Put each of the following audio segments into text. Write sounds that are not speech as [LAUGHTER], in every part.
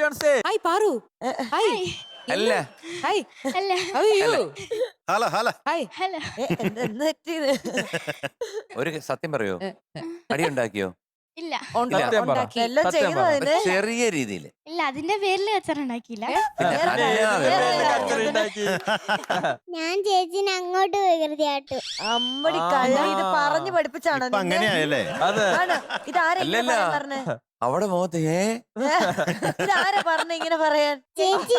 Party on stage hi Paru. Hi. അല്ല? Hi. അല്ല. You hello hello. Hi. Hello. എന്ത് പറ്റിയത്? ഒരു സത്യം പറയോ? അടി ഉണ്ടാക്കിയോ? ഇല്ല. എല്ലാം ചെയ്തു അതിന്? ചെറിയ രീതിയിൽ ഇല്ല അതിന്റെ പേരിൽ കച്ചറുണ്ടാക്കിയില്ല. ഞാൻ ചേച്ചിനെ അങ്ങോട്ട് വികൃതിയാട്ടു. അമ്മടി. കള്ള ഇത് പറഞ്ഞു പഠിപ്പിച്ചാണോ അങ്ങനെയായല്ലേ? അല്ലല്ല. പറയാൻ പറഞ്ഞേ? അവിടെ മുഖത്ത് ഏ ഇതാരാ പറഞ്ഞ ഇങ്ങനെ പറയാൻ? ചേച്ചി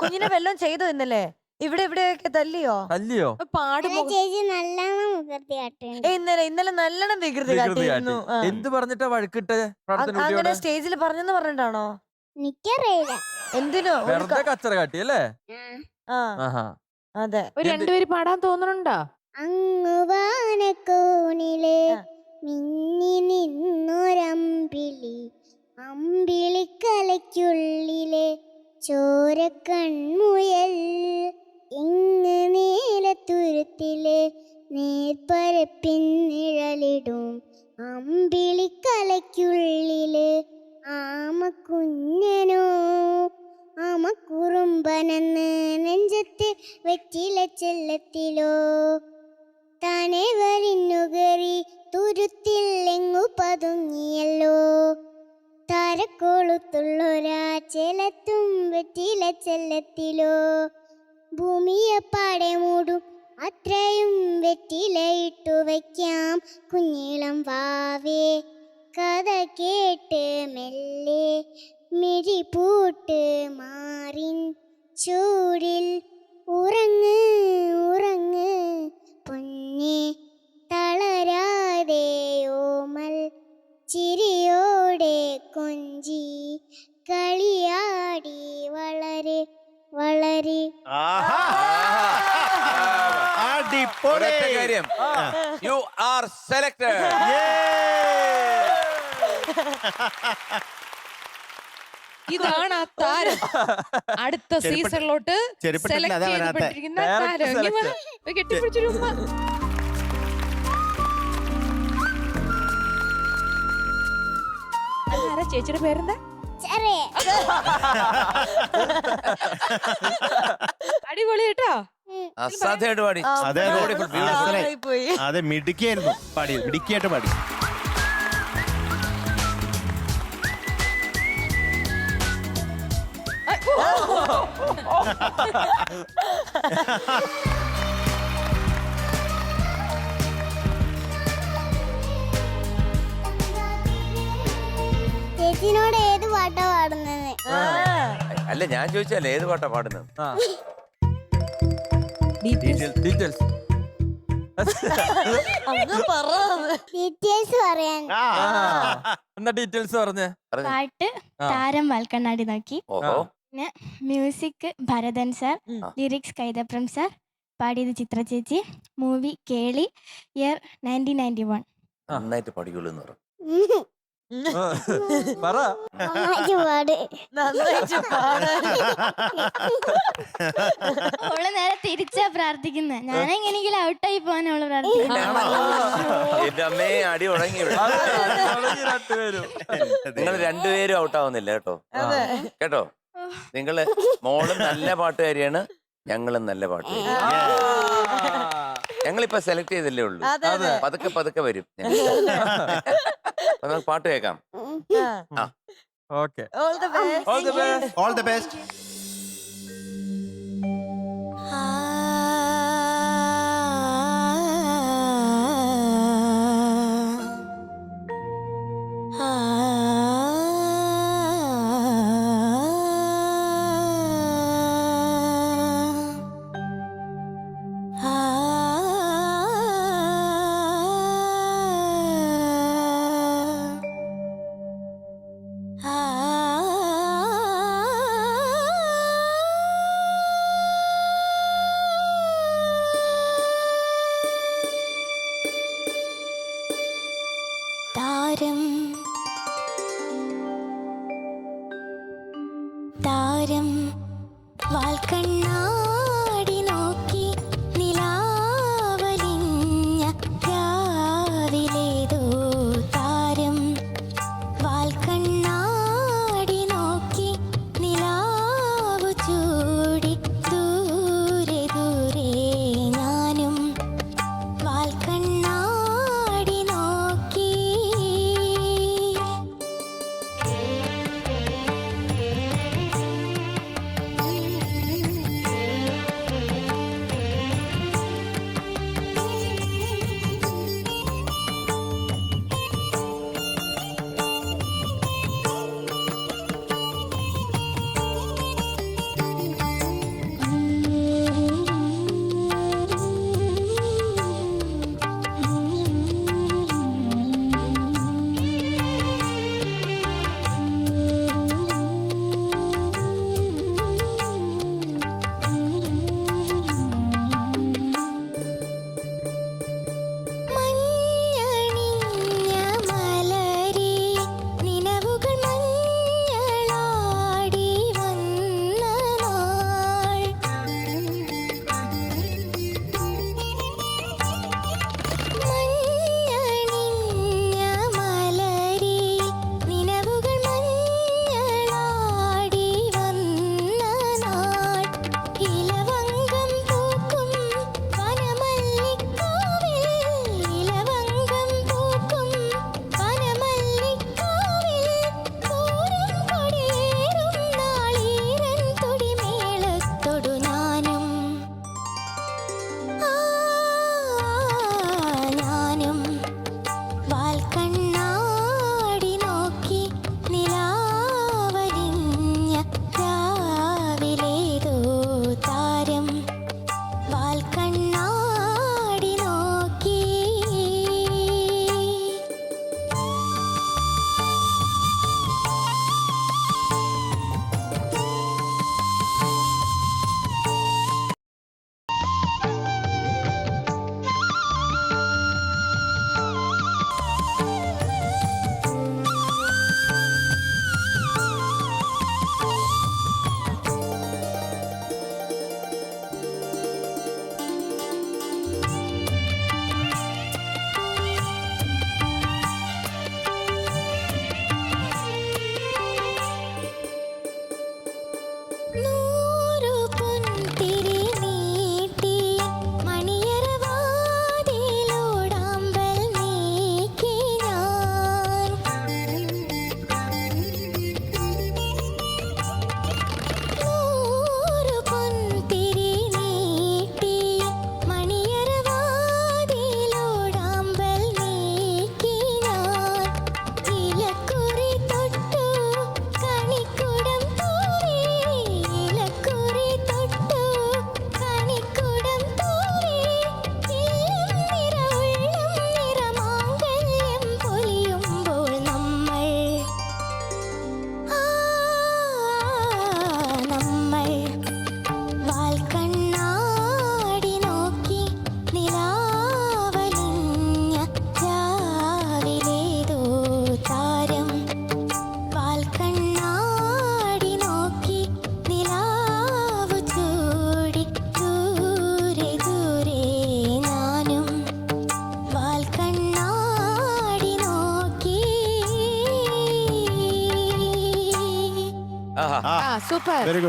കുഞ്ഞിനെ വല്ലതും ചെയ്തു ഇന്നലെ? ഇവിടെ ഇവിടെയൊക്കെ തല്ലിയോ? തല്ലിയോ? ചേച്ചി നല്ലോണം ഇന്നലെ ഇന്നലെ നല്ലോണം വികൃതി കാട്ടിയിരുന്നു. എന്ത് പറഞ്ഞിട്ടാ വഴക്കിട്ട് അങ്ങനെ സ്റ്റേജിൽ പറഞ്ഞെന്ന് പറഞ്ഞിട്ടാണോ? എനിക്കറിയില്ല. എന്തിനോ? വെറുതെ കച്ചറ കാട്ടി അല്ലേ? ആ. ആഹാ. അതെ. ഒരു രണ്ടുപേര് പാടാൻ തോന്നുന്നുണ്ടോ അങ്ങ് വാനക്കോണിൽ. മിന്നി നിന്നൊരമ്പിളി അമ്പിളിക്കലയ്ക്കുള്ളിലെ ചോരക്കൺമുയൽ. ഇങ്ങ് നീലത്തുരുത്തിലെ നേർപ്പരപ്പിൻ നിഴലിടും അമ്പിളിക്കലയ്ക്കുള്ളിലെ ആമക്കുഞ്ഞനോ. ആമക്കുറുമ്പനെന്ന് നെഞ്ചത്തെ വെറ്റില ചെല്ലത്തിലോ. താനെ വരിഞ്ഞുകറി തുരുത്തിൽ എങ്ങു പതുങ്ങിയല്ലോ. താരക്കോളുത്തുള്ളൊരാ ചെലത്തും വെറ്റില ചെല്ലത്തിലോ. ഭൂമിയെ പാടെ മൂടും അത്രയും വെറ്റിലയിട്ടു വയ്ക്കാം കുഞ്ഞിളം വാവേ. കഥ കേട്ട് മെല്ലെ മിഴി പൂട്ട് മാറിൻ ചൂടിൽ ഉറങ്ങ് ഉറങ്ങ്. പൊന്നെ തളരാതെ ഓമൽ ചിരിയോടെ കൊഞ്ചി കളിയാടി വളരെ വളരെ. അടിപൊളി. കാര്യം. യു ആർ സെലക്ടഡ് ഇതാണ് ആ താരം. അടുത്ത സീസണിലോട്ട് സെലക്ട്. ചെയ്യപ്പെട്ടിരിക്കുന്ന താരം. കെട്ടിപ്പിടിച്ചൊരു ചേച്ചിയുടെ പേരെന്താ? [LAUGHS] അടിപൊളി കേട്ടോ. അസാധ്യമായിട്ട് പാടി. അതെ, അതെ. മിടുക്കിയായിരുന്നു പാടി മിടുക്കിയായിട്ട് പാടി. [LAUGHS] [LAUGHS] ചേച്ചിനോട് ഏത് പാട്ടാ പാടുന്നത് അല്ല ഞാൻ ചോദിച്ചല്ല ഏത് പാട്ടാ പാടുന്നത്? ഡീറ്റെയിൽസ് ഡീറ്റെയിൽസ് പറയാൻ. ആ. എന്താ ഡീറ്റെയിൽസ് പറഞ്ഞേ. പാട്ട്. താരം വാൽക്കണ്ണാടി നോക്കി. പിന്നെ music Bharathan sir. Lyrics Kaithapram sir പാടിയത് ചിത്ര ചേച്ചി movie Keli year nineteen ninety one നന്നായിട്ട് പാടിക്കുള്ളൂ എന്ന് പറഞ്ഞു. പറ. നന്നായിട്ട് പാട് നന്നായിട്ട് പാടാൻ അവൾ നേരെ തിരിച്ചാ പ്രാർത്ഥിക്കുന്നത് ഞാനെങ്ങനെയെങ്കിലും ഔട്ടായി പോവാൻ അവൾ എന്റെ അമ്മയെ അടി. രണ്ടുപേരും നിങ്ങൾ രണ്ടുപേരും ഔട്ട് ആവുന്നില്ല കേട്ടോ കേട്ടോ? നിങ്ങൾ മോളും നല്ല പാട്ടുകാരിയാണ് ഞങ്ങളും നല്ല പാട്ട് ഞങ്ങളിപ്പോ സെലക്ട് ചെയ്തല്ലേ ഉള്ളൂ. പതുക്കെ പതുക്കെ വരും നമുക്ക് പാട്ട് കേൾക്കാം. Okay all the best all the best all Super. Very good.